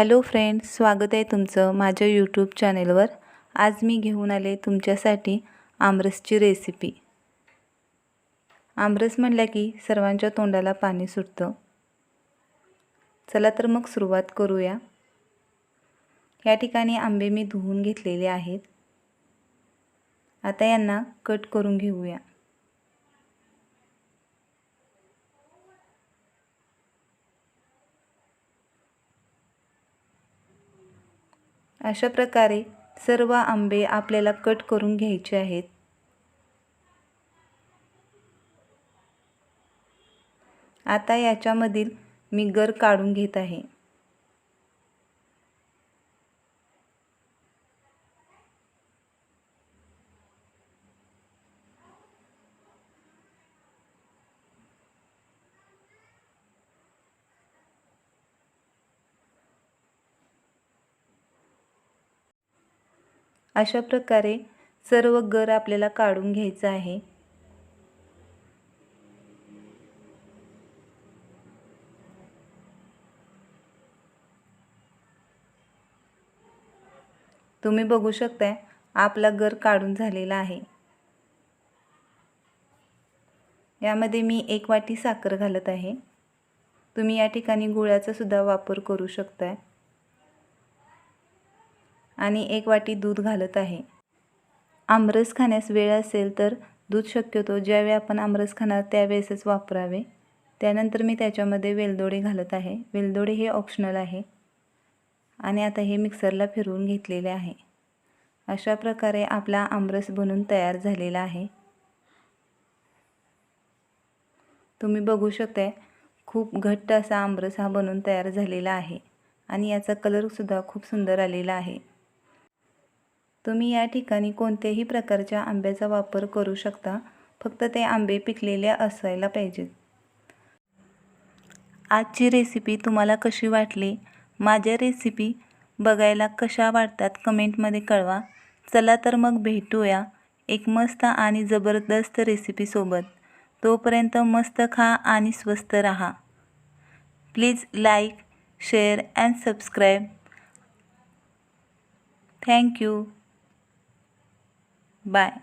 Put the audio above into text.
Hello friends स्वागत आहे तुमचं माझ्या यूट्यूब चॅनेलवर. आज मी घेऊन आले तुमच्यासाठी आमरसची रेसिपी आमरस म्हणलं की सर्वांच्या तोंडाला पाणी सुटतं. चला तर मग सुरुवात करूया. या ठिकाणी आंबे मी धुवून घेतलेले आहेत. आता यांना कट करून घेऊया. अशा प्रकारे सर्व आंबे आपल्याला कट करून घ्यायचे आहेत. आता याच्यामधील मी गर काढून घेत आहे. अशा प्रकारे सर्व गर आपल्याला काढून घ्यायचं आहे. तुम्ही बघू शकताय आपला गर काढून झालेला आहे. यामध्ये मी एक वाटी साखर घालत आहे. तुम्ही या ठिकाणी गुळाचा सुद्धा वापर करू शकताय. आणि एक वाटी दूध घालत आहे. आमरस खाण्यास वेळ असेल तर दूध शक्यतो ज्यावेळी आपण आमरस खाणार त्यावेळेसच वापरावे. त्यानंतर मी त्याच्यामध्ये वेलदोडे घालत आहे. वेलदोडे हे ऑप्शनल आहे. आणि आता हे मिक्सरला फिरवून घेतलेले आहे. अशा प्रकारे आपला आमरस बनून तयार झालेला आहे. तुम्ही बघू शकताय खूप घट्ट असा आमरस हा बनून तयार झालेला आहे. आणि याचा कलरसुद्धा खूप सुंदर आलेला आहे. तुम्ही या ठिकाणी कोणत्याही प्रकारच्या आंब्याचा वापर करू शकता. फक्त ते आंबे पिकलेले असायला पाहिजेत. आजची रेसिपी तुम्हाला कशी वाटली? माझ्या रेसिपी बघायला कशा वाटतात कमेंटमध्ये कळवा. चला तर मग भेटूया एक मस्त आणि जबरदस्त रेसिपीसोबत तोपर्यंत मस्त खा आणि स्वस्त रहा. Please like share and subscribe thank you Bye.